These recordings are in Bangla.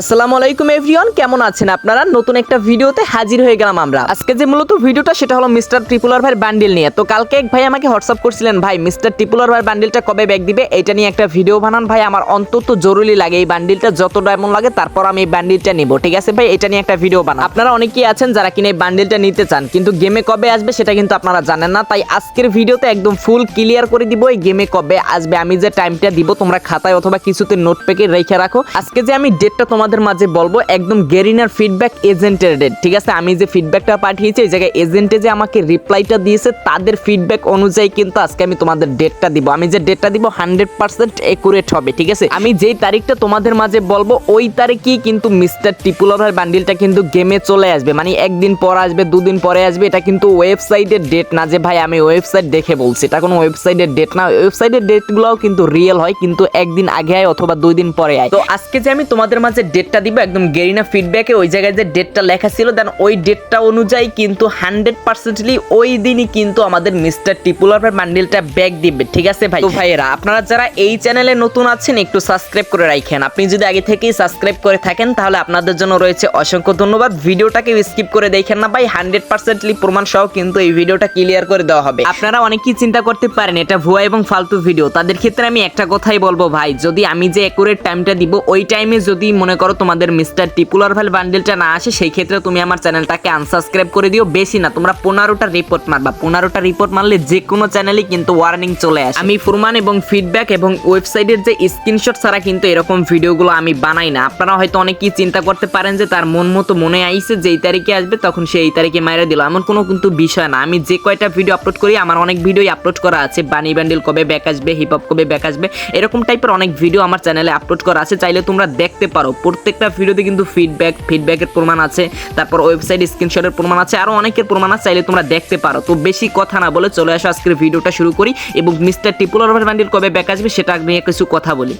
আসসালামু আলাইকুম এভরিওয়ান, কেমন আছেন আপনারা? নতুন একটা ভিডিওতে হাজির হয়ে গেলাম আমরা। আজকে যে মূলত ভিডিওটা, সেটা হলো মিস্টার ট্রিপুলার ভাইয়ের বান্ডিল নিয়ে। তো কালকে এক ভাই আমাকে হোয়াটসঅ্যাপ করছিলেন, ভাই, মিস্টার ট্রিপুলার ভাই বান্ডিলটা কবে ব্যাগ দিবে? এটা নিয়ে একটা ভিডিও বানান, ভাই, আমার অন্তত জরুরি লাগে এই বান্ডিলটা যত ডায়মন্ড লাগে, তারপর আমি এই বান্ডিলটা নিব, ঠিক আছে ভাই? এটা নিয়ে একটা ভিডিও বানান। আপনারা অনেকেই আছেন যারা কিনা এই বান্ডিলটা নিতে চান, কিন্তু গেমে কবে আসবে, সেটা কিন্তু আপনারা জানেন না। তাই আজকের ভিডিওতে একদম ফুল ক্লিয়ার করে দিব এই গেমে কবে আসবে। আমি যে টাইমটা দিব, তোমরা খাতায় অথবা কিছুতে নোট প্যাকে রেখে রাখো। আজকে যে আমি ডেটটা তোমাদের মাঝে বলব, একদম গেরিনার ফিডব্যাক এজেন্টের ডেট ঠিক আছে? আমি যে ফিডব্যাকটা পাঠিয়েছি, এই জায়গায় এজেন্টে যে আমাকে রিপ্লাইটা দিয়েছে, তাদের ফিডব্যাক অনুযায়ী কিন্তু আজকে আমি তোমাদের ডেটটা দিব। আমি যে ডেটটা দিব হান্ড্রেড পার্সেন্ট একুরেট হবে, ঠিক আছে? আমি যেই তারিখটা তোমাদের মাঝে বলব, ওই তারিখেই কিন্তু মিস্টার টিপুলার বান্ডিলটা কিন্তু গেমে চলে আসবে। মানে একদিন পর আসবে, দুদিন পরে আসবে, এটা কিন্তু ওয়েবসাইটের ডেট না যে, ভাই, আমি ওয়েবসাইট দেখে বলছি। এটা কোনো ওয়েবসাইটের ডেট না। ওয়েবসাইটের ডেটগুলোও কিন্তু রিয়েল হয়, কিন্তু একদিন আগে হয় অথবা দুই দিন পরে আয়। তো আজকে যে আমি তোমাদের মাঝে ডেটটা দিব, একদম গেরিনা ফিডব্যাকে ওই জায়গায় যে ডেটটা লেখা ছিল দেন ওই ডেটটা অনুযায়ী কিন্তু হান্ড্রেড পার্সেন্টলি ওই দিনই কিন্তু আমাদের মিস্টার টিপুলার বান্ডিলটা ব্যাক দিবে, ঠিক আছে ভাই? ভাইয়েরা, আপনারা যারা এই চ্যানেলে নতুন আছেন, একটু সাবস্ক্রাইব করে রাখেন আপনি যদি আগে থেকেই সাবস্ক্রাইব করে থাকেন, তাহলে আপনাদের জন্য রয়েছে অসংখ্য ধন্যবাদ। ভিডিওটাকে স্কিপ করে দেখেন না ভাই হান্ড্রেড পার্সেন্টলি প্রমাণ সহ কিন্তু এই ভিডিওটা ক্লিয়ার করে দেওয়া হবে। আপনারা অনেকেই চিন্তা করতে পারেন, এটা ভুয়া এবং ফালতু ভিডিও তাদের ক্ষেত্রে আমি একটা কথাই বলব ভাই, যদি আমি যে একুরেট টাইমটা দিব, ওই টাইমে যদি মনে করো, তোমাদের মিস্টার টিপুলার ভ্যাল বান্ডেলটা না আসে, সেই ক্ষেত্রে তুমি আমার চ্যানেলটাকে আনসাবস্ক্রাইব করে দিও। বেশি না, তোমরা পনেরোটা রিপোর্ট মারবা। পনেরোটা রিপোর্ট মারলে যে কোনো চ্যানেলে কিন্তু ওয়ার্নিং চলে আসে। আমি ফুরমান এবং ফিডব্যাক এবং ওয়েবসাইটের যে স্ক্রিনশট ছাড়া কিন্তু এরকম ভিডিওগুলো আমি বানাই না। আপনারা হয়তো অনেকেই চিন্তা করতে পারেন যে তার মন মতো মনে আইসে যে এই তারিখে আসবে তখন সে এই তারিখে মাইরে দিল। এমন কোনো কিন্তু বিষয় না। আমি যে কয়টা ভিডিও আপলোড করি, আমার অনেক ভিডিও আপলোড করা আছে। বানি ব্যান্ডেল কবে ব্যাক আসবে হিপ হপ কবে ব্যাক আসবে, এরকম টাইপের অনেক ভিডিও আমার চ্যানেলে আপলোড করা আছে। চাইলে তোমরা দেখতে পারো। প্রত্যেকটা ভিডিওতে কিন্তু ফিডব্যাক ফিডব্যাকের প্রমাণ আছে, তারপর ওয়েবসাইট স্ক্রিনশটের প্রমাণ আছে আরও অনেকের প্রমাণ আছে, চাইলে তোমরা দেখতে পারো। তো বেশি কথা না বলে চলে আসো আজকের ভিডিওটা শুরু করি এবং মিস্টার টিপুল ব্যান্ডেল কবে ব্যাক আসবে সেটা নিয়ে কিছু কথা বলি।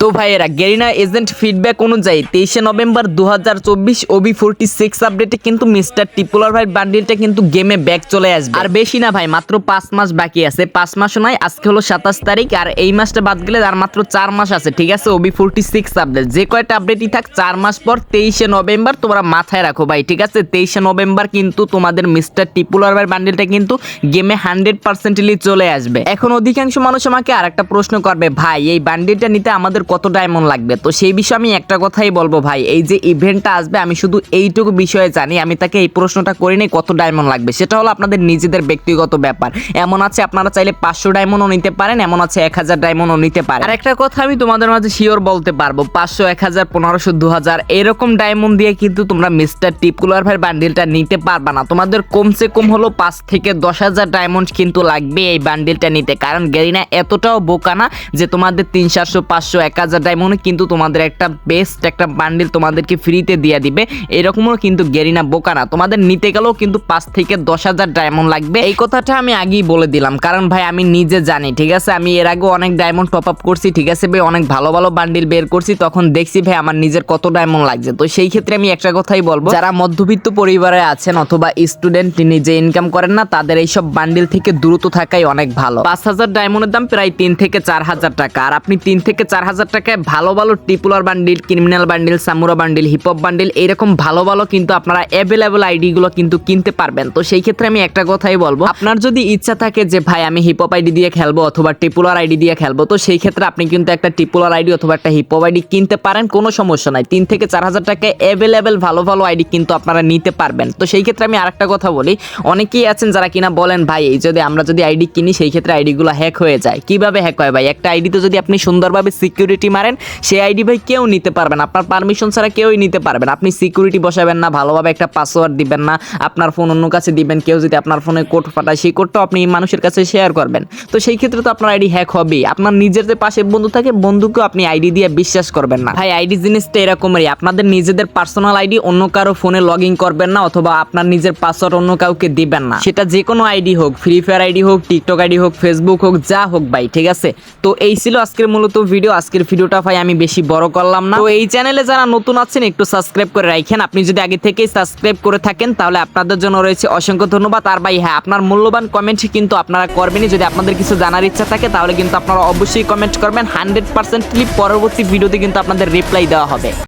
তো ভাইয়েরা, গেরিনা এজেন্ট ফিডব্যাক অনুযায়ী তেইশে নভেম্বর দু হাজার চব্বিশ ওবি ফোরটি সিক্স আপডেটে কিন্তু মিস্টার টিপুলার ভাই বান্ডিলটা কিন্তু গেমে ব্যাক চলে আসবে। আর বেশি না ভাই, মাত্র পাঁচ মাস বাকি আছে। পাঁচ মাসও নয় আজকে হলো সাতাশ তারিখ, আর এই মাসটা বাদ গেলে আর মাত্র চার মাস আছে, ঠিক আছে? ওবি ফোরটি সিক্স আপডেট যে কয়টা আপডেটই থাক, চার মাস পর তেইশে নভেম্বর তোমরা মাথায় রাখো ভাই, ঠিক আছে? তেইশে নভেম্বর কিন্তু তোমাদের মিস্টার টিপুলার ভাই বান্ডিলটা কিন্তু গেমে হান্ড্রেড পার্সেন্টলি চলে আসবে। এখন অধিকাংশ মানুষ আমাকে আর একটা প্রশ্ন করবে, ভাই, এই বান্ডিলটা নিতে আমাদের কত ডায়মন্ড লাগবে? তো সেই বিষয়ে আমি একটা কথাই বলব ভাই, এই যে ইভেন্টটা আসবে, আমি শুধু এইটুকু বিষয়ে জানি, আমি তাকে এই প্রশ্নটা করি নাই কত ডায়মন্ড লাগবে। সেটা হলো আপনাদের নিজেদের ব্যক্তিগত ব্যাপার। এমন আছে আপনারা চাইলে পাঁচশো ডায়মন্ডও নিতে পারেন, এমন আছে এক হাজার ডায়মন্ডও নিতে পারেন। আর একটা কথা আমি তোমাদের মাঝে শিওর বলতে পারব, পাঁচশো, এক হাজার, পনেরোশো, দু হাজার, এরকম ডায়মন্ড দিয়ে কিন্তু তোমরা মিস্টার টিপকুলার ভাই বান্ডিলটা নিতে পারবা না। তোমাদের কমসে কম হলো পাঁচ থেকে দশ হাজার ডায়মন্ড কিন্তু লাগবে এই বান্ডিলটা নিতে, কারণ গেরিনা এতটাও বোকা না যে তোমাদের তিন, চারশো, পাঁচশো এক হাজার ডায়মন্ড কিন্তু তোমাদের একটা বেস্ট একটা বান্ডিল তোমাদেরকে ফ্রিতে দিয়ে দিবে। এরকমও কিন্তু গেরিনা বোকা না। তোমাদের নিতে গেলেও কিন্তু পাঁচ থেকে দশ হাজার ডায়মন্ড লাগবে। এই কথাটা আমি আগেই বলে দিলাম, কারণ ভাই আমি নিজে জানি, ঠিক আছে? আমি এর আগে অনেক ডায়মন্ড টপ আপ করছি, ঠিক আছে ভাই? অনেক ভালো ভালো বান্ডিল বের করছি, তখন দেখছি ভাই আমার নিজের কত ডায়মন্ড লাগছে। তো সেই ক্ষেত্রে আমি একটা কথাই বলব, যারা মধ্যবিত্ত পরিবারে আছেন অথবা স্টুডেন্ট নিজে ইনকাম করেন না, তাদের এইসব বান্ডিল থেকে দ্রুত থাকাই অনেক ভালো। পাঁচ হাজার ডায়মন্ডের দাম প্রায় তিন থেকে চার হাজার টাকা। আর আপনি তিন থেকে চার হাজার টাকায় ভালো ভালো টিপুলার bundle criminal bundle, samurai bundle hip hop bundle এরকম ভালো ভালো কিন্তু আপনারা অ্যাভেলেবল আইডিগুলো কিন্তু কিনতে পারবেন। তো সেই ক্ষেত্রে আমি একটা কথাই বলব, আপনার যদি ইচ্ছা থাকে যে, ভাই, আমি হিপহপ আইডি দিয়ে খেলব অথবা টিপুলার আইডি দিয়ে খেলব তো সেই ক্ষেত্রে আপনি কিন্তু একটা টিপুলার আইডি অথবা একটা হিপহপ আইডি কিনতে পারেন, কোনো সমস্যা নাই। তিন থেকে চার হাজার টাকায় অ্যাভেলেবেল ভালো ভালো আইডি কিন্তু আপনারা নিতে পারবেন। তো সেই ক্ষেত্রে আমি আরেকটা কথা বলি, অনেকেই আছেন যারা কিনা বলেন, ভাই, এই যদি আমরা যদি আইডি কিনি, সেই ক্ষেত্রে আইডিগুলো হ্যাক হয়ে যায়। কীভাবে হ্যাক হয় ভাই? একটা আইডি আইডিতে যদি আপনি সুন্দরভাবে সিকিউরিটি মারেন, সেই আইডি ভাই কেউ নিতে পারবেন আপনার পারমিশন ছাড়া কেউই নিতে পারবেন আপনি সিকিউরিটি বসাবেন না, ভালোভাবে একটা পাসওয়ার্ড দিবেন না, আপনার ফোন অন্য কাছে দিবেন, কেউ যদি আপনার ফোনে কোড ফাটায় সেই কোডটাও আপনি মানুষের কাছে শেয়ার করবেন। তো সেই ক্ষেত্রে তো আপনার আইডি হ্যাক হবেই। আপনার নিজের যে পাশে বন্ধু থাকে, বন্ধুকেও আপনি আইডি দিয়ে বিশ্বাস করবেন না। ভাই, আইডি জিনিসটা এরকমই। আপনাদের নিজেদের পার্সোনাল আইডি অন্য কারও ফোনে লগ ইন করবেন না, অথবা আপনার নিজের পাসওয়ার্ড অন্য কাউকে দিবেন না। সেটা যে কোনো আইডি হোক ফ্রি ফায়ার আইডি হোক টিকটক আইডি হোক ফেসবুক হোক, যা হোক ভাই, ঠিক আছে? তো এই ছিল আজকের মূলত ভিডিও আজকের ভিডিওটা ভাই আমি বেশি বড় করলাম না। তো এই চ্যানেলে যারা নতুন আছেন, একটু সাবস্ক্রাইব করে রাখেন আপনি যদি আগে থেকেই সাবস্ক্রাইব করে থাকেন, তাহলে আপনাদের জন্য রয়েছে অসংখ্য ধন্যবাদ। আর ভাই হ্যাঁ আপনার মূল্যবান কমেন্ট কিন্তু আপনারা করবেনই। যদি আপনাদের কিছু জানার ইচ্ছা থাকে, তাহলে কিন্তু আপনারা অবশ্যই কমেন্ট করবেন। হান্ড্রেড পার্সেন্টলি পরবর্তী ভিডিওতে কিন্তু আপনাদের রিপ্লাই দেওয়া হবে।